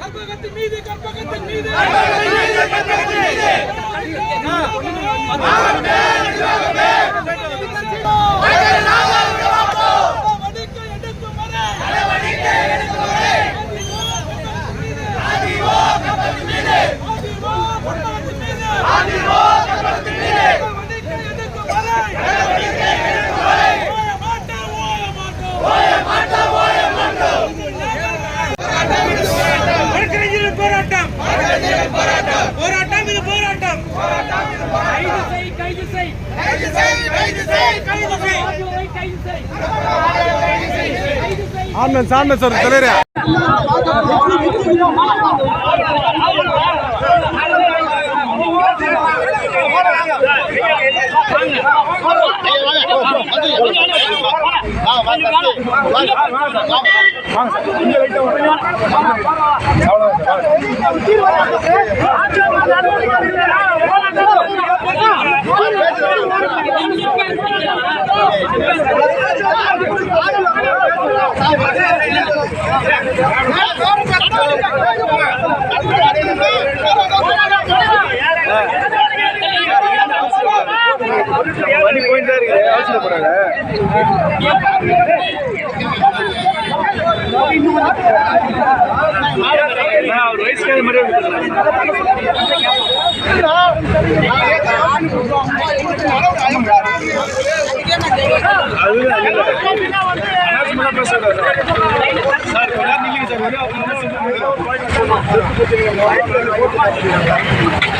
கற்பகத்தின் மீது கற்பகத்தின் மீது. கற்பகத்தின் செய் கைது செய் கைது செய் கைது செய் கைது செய் வண்டி போயிட்டு இருக்குது. அவசர போறாங்க. அவர் வயசுக்கு மாதிரியே சார் கொஞ்ச நில்லுங்க சார்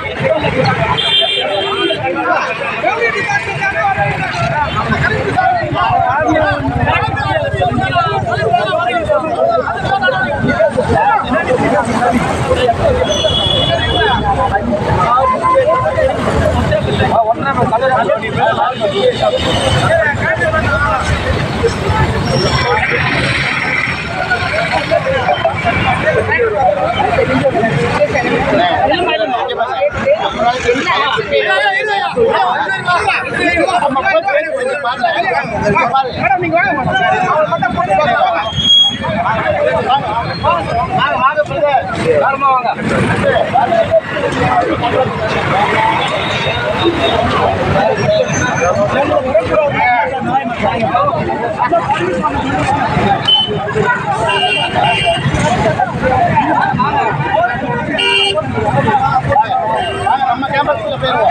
மேடம் நீங்க வாங்க மேடம் நம்ம கேம்பஸ்ல போயிருவோம்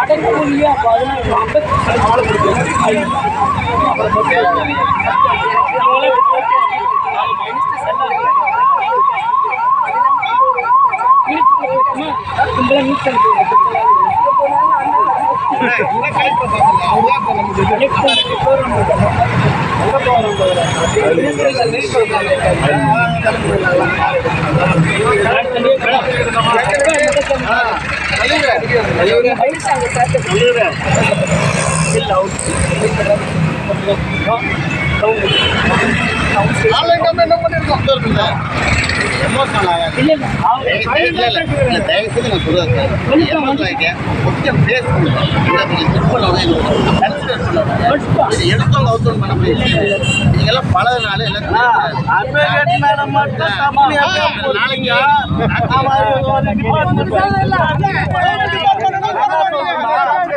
அடங்குமொழியா பதினாறு ஐம்பத்தி நாலு அப்புறம் ಇಲ್ಲ ஆன்லைன் என்ன பண்ணிருக்கோம் இல்லை இல்லை தயவுசெய்து நான் சொல்லுவேன் நாளைக்கு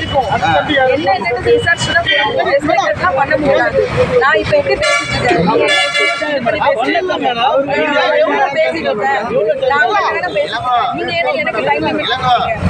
என்ன எனக்கு ரிசர்ச் தான் பண்ண முடியாது. நான் இப்ப நான் பேசிட்டு எனக்கு டைம்